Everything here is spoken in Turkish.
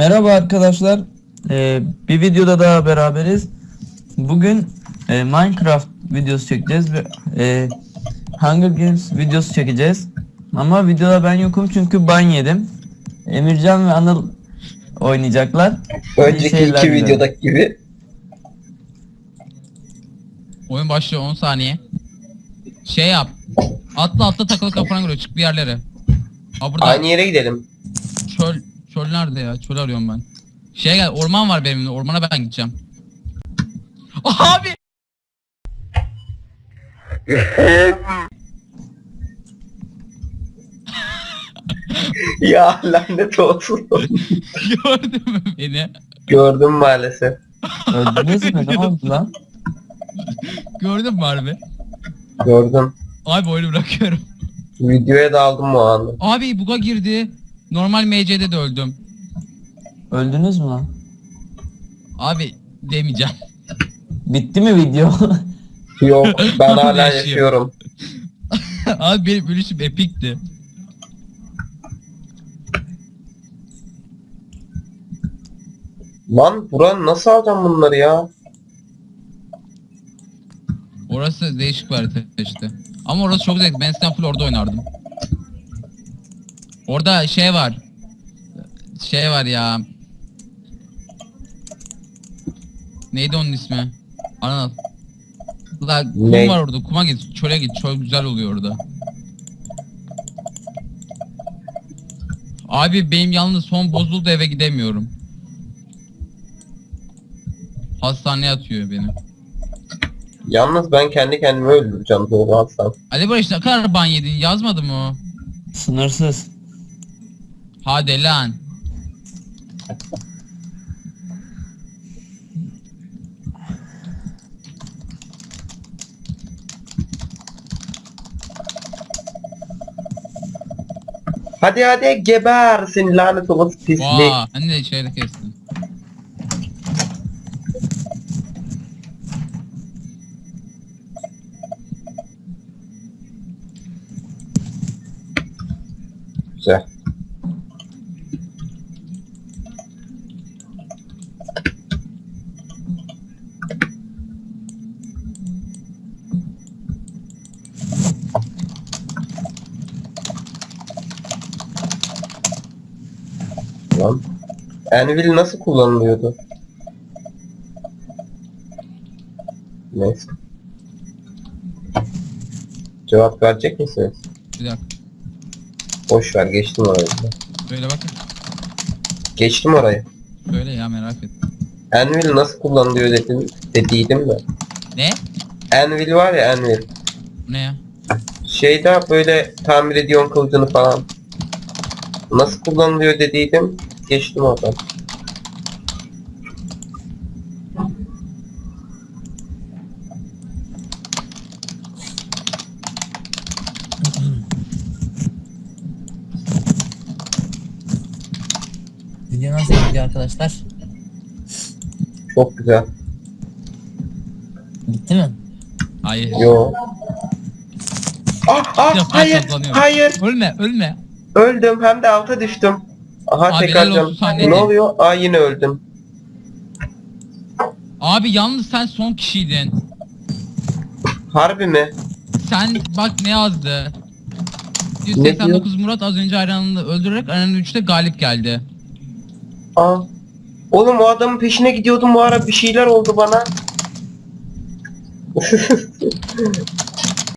Merhaba arkadaşlar. Ee, bir videoda daha beraberiz. Bugün e, Minecraft videosu çekeceğiz ve e, Hunger Games videosu çekeceğiz. Ama videoda ben yokum çünkü ban yedim. Emircan ve Anıl oynayacaklar. Önceki seyirler iki dilerim. videodaki gibi. Oyun başlıyor 10 saniye. Şey yap. Atla atla takılı kafana göre çık bir yerlere. Ha burada Aynı yere gidelim. çöl çöl nerede ya? Çöl arıyorum ben. Şey gel orman var benim ormana ben gideceğim. Abi ya lanet olsun. gördün mü beni? Gördüm maalesef. Öldünüz mü? Ne oldu lan? Gördün mü harbi? Gördüm. Abi oyunu bırakıyorum. Videoya daldım o anda. Abi buga girdi. Normal MC'de de öldüm. Öldünüz mü lan? Abi demeyeceğim. Bitti mi video? Yok ben hala yaşıyor? yaşıyorum. Abi benim ölüşüm epikti. Lan Buran nasıl alacağım bunları ya? Orası değişik bir harita işte. Ama orası çok zevkli. Ben full orada oynardım. Orada şey var. Şey var ya. Neydi onun ismi? Anıl. La kum Ne? var orada. Kuma git. Çöle git. Çöl güzel oluyor orada. Abi benim yalnız son bozuldu eve gidemiyorum. Hastaneye atıyor beni. Yalnız ben kendi kendimi öldüreceğim doğru alsam. Ali Barış ne kadar ban yedin yazmadı mı o? Sınırsız. Hadi lan. Hadi hadi geber seni lanet olası pislik. Vaa. Ben de şeyde kestim. Güzel. Lan. Anvil nasıl kullanılıyordu? Neyse. Cevap verecek misiniz? Bir dakika. Boş ver geçtim orayı. Böyle bak. Geçtim orayı. Böyle ya merak et. Anvil nasıl kullanılıyor dedim, dediydim de. Ne? Anvil var ya Anvil. Ne ya? Şeyde böyle tamir ediyorsun kılıcını falan. Nasıl kullanılıyor dediydim. Geçtim oradan. Video nasıl gidiyor arkadaşlar? Çok güzel. Bitti mi? Hayır. Yo. Ah ah ben hayır hayır Ölme ölme. öldüm hem de alta düştüm. Aha Abi, tekrar helal can. olsun, sen Ne oluyor? Aa yine öldüm. Abi yalnız sen son kişiydin. Harbi mi? Sen bak ne yazdı. 189 Murat az önce Ayran'ı öldürerek Ayran'ın 3'te galip geldi. Aa. Oğlum o adamın peşine gidiyordum bu ara bir şeyler oldu bana.